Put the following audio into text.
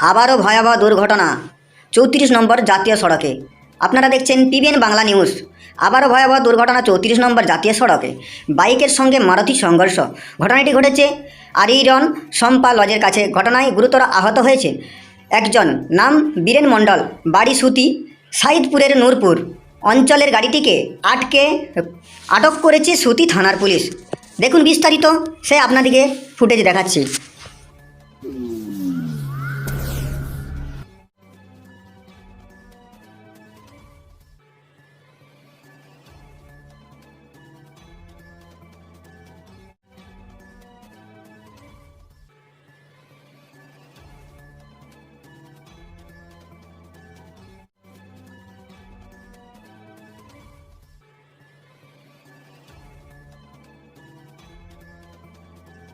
আবারও ভয়াবহ দুর্ঘটনা। চৌত্রিশ নম্বর জাতীয় সড়কে। আপনারা দেখছেন পিবিএন বাংলা নিউজ। আবারও ভয়াবহ দুর্ঘটনা চৌত্রিশ নম্বর জাতীয় সড়কে। বাইকের সঙ্গে মারুতি সংঘর্ষ। ঘটনাটি ঘটেছে আরিরন সম্পা লজের কাছে। ঘটনায় গুরুতর আহত হয়েছে একজন। নাম বীরেন মণ্ডল। বাড়ি সুতি, সাইদপুরের নূরপুর। অঞ্চলের গাড়িটিকে আটকে, আটক করেছে সুতি থানার পুলিশ। দেখুন বিস্তারিত সে আপনাদিকে ফুটেজ দেখাচ্ছি।